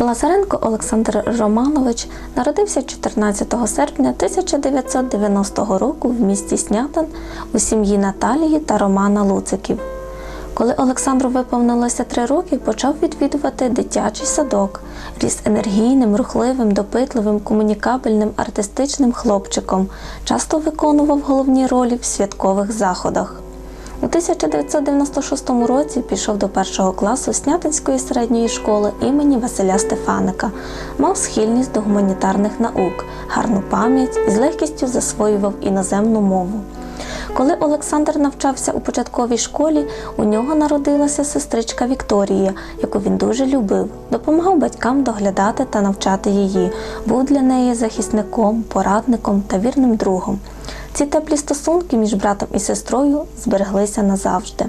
Лазаренко Олександр Романович народився 14 серпня 1990 року в місті Снятин у сім'ї Наталії та Романа Луциків. Коли Олександру виповнилося три роки, почав відвідувати дитячий садок. Ріс енергійним, рухливим, допитливим, комунікабельним, артистичним хлопчиком. Часто виконував головні ролі в святкових заходах. У 1996 році пішов до першого класу Снятинської середньої школи імені Василя Стефаника, мав схильність до гуманітарних наук, гарну пам'ять і з легкістю засвоював іноземну мову. Коли Олександр навчався у початковій школі, у нього народилася сестричка Вікторія, яку він дуже любив, допомагав батькам доглядати та навчати її, був для неї захисником, порадником та вірним другом. Ці теплі стосунки між братом і сестрою збереглися назавжди.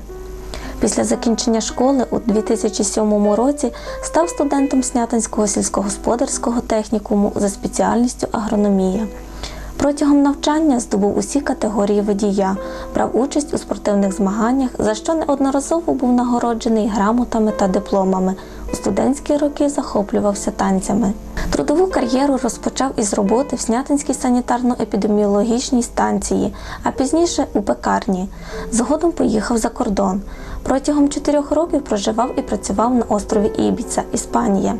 Після закінчення школи у 2007 році став студентом Снятинського сільськогосподарського технікуму за спеціальністю агрономія. Протягом навчання здобув усі категорії водія, брав участь у спортивних змаганнях, за що неодноразово був нагороджений грамотами та дипломами. У студентські роки захоплювався танцями. Трудову кар'єру розпочав із роботи в Снятинській санітарно-епідеміологічній станції, а пізніше у пекарні. Згодом поїхав за кордон. Протягом чотирьох років проживав і працював на острові Ібіца, Іспанія.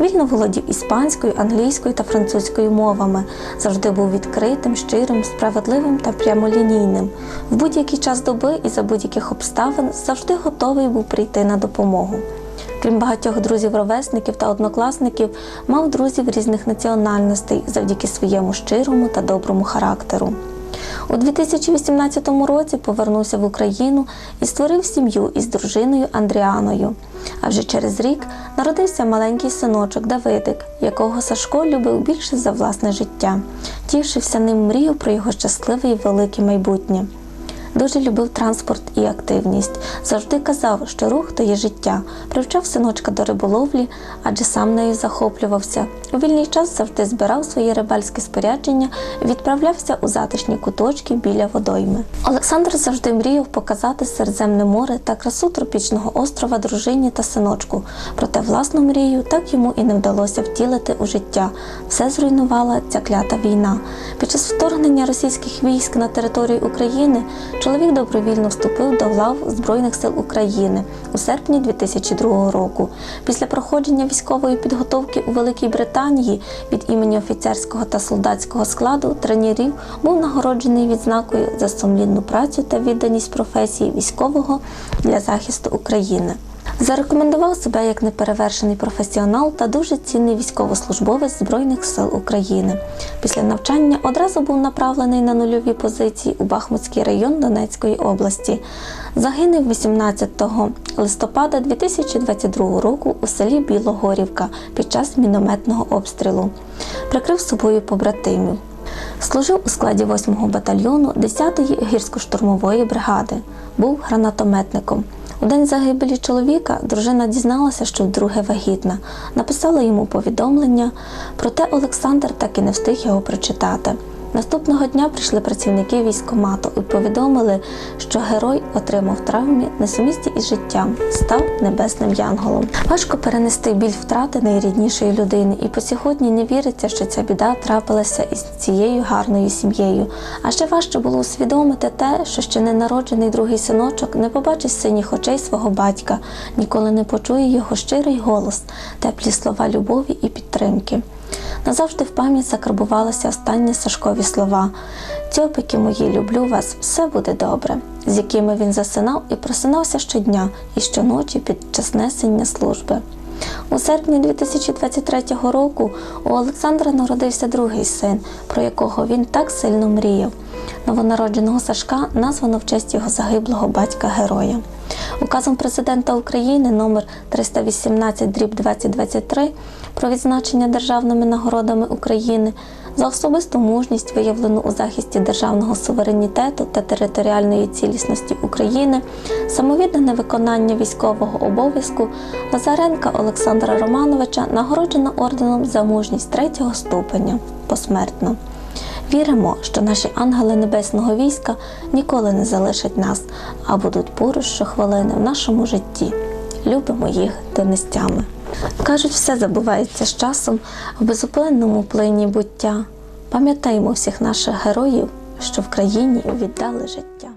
Вільно володів іспанською, англійською та французькою мовами, завжди був відкритим, щирим, справедливим та прямолінійним. В будь-який час доби і за будь-яких обставин завжди готовий був прийти на допомогу. Крім багатьох друзів-ровесників та однокласників, мав друзів різних національностей завдяки своєму щирому та доброму характеру. У 2018 році повернувся в Україну і створив сім'ю із дружиною Андріаною. А вже через рік народився маленький синочок Давидик, якого Сашко любив більше за власне життя. Тішився ним, мрію про його щасливе і велике майбутнє. Дуже любив транспорт і активність. Завжди казав, що рух то є життя. Привчав синочка до риболовлі, адже сам нею захоплювався. У вільний час завжди збирав свої рибальські спорядження і відправлявся у затишні куточки біля водойми. Олександр завжди мріяв показати Середземне море та красу тропічного острова дружині та синочку. Проте власну мрію так йому і не вдалося втілити у життя. Все зруйнувала ця клята війна. Під час вторгнення російських військ на територію України чоловік добровільно вступив до лав Збройних сил України у серпні 2002 року. Після проходження військової підготовки у Великій Британії від імені офіцерського та солдатського складу тренерів був нагороджений відзнакою за сумлінну працю та відданість професії військового для захисту України. Зарекомендував себе як неперевершений професіонал та дуже цінний військовослужбовець Збройних сил України. Після навчання одразу був направлений на нульові позиції у Бахмутський район Донецької області. Загинув 18 листопада 2022 року у селі Білогорівка під час мінометного обстрілу. Прикрив собою побратимів. Служив у складі 8-го батальйону 10-ї гірсько-штурмової бригади. Був гранатометником. У день загибелі чоловіка дружина дізналася, що вдруге вагітна. Написала йому повідомлення, проте Олександр так і не встиг його прочитати. Наступного дня прийшли працівники військкомату і повідомили, що герой отримав травмі несумісті із життям, став небесним янголом. Важко перенести біль втрати найріднішої людини, і по сьогодні не віриться, що ця біда трапилася із цією гарною сім'єю. А ще важче було усвідомити те, що ще ненароджений другий синочок не побачить синіх очей свого батька, ніколи не почує його щирий голос, теплі слова любові і підтримки. Назавжди в пам'ять закарбувалися останні Сашкові слова Тьопики мої, люблю вас, все буде добре, з якими він засинав і просинався щодня і щоночі під час несення служби. У серпні 2023 року у Олександра народився другий син, про якого він так сильно мріяв. Новонародженого Сашка названо в честь його загиблого батька-героя. Указом президента України номер 318 дріб 2023 про відзначення державними нагородами України за особисту мужність, виявлену у захисті державного суверенітету та територіальної цілісності України, самовіддане виконання військового обов'язку Лазаренка Олександра Романовича нагороджено орденом за мужність третього ступеня посмертно. Віримо, що наші ангели небесного війська ніколи не залишать нас, а будуть поруч щохвилини в нашому житті. Любимо їх донестями. Кажуть, все забувається з часом в безупинному плині буття. Пам'ятаємо всіх наших героїв, що в країні віддали життя.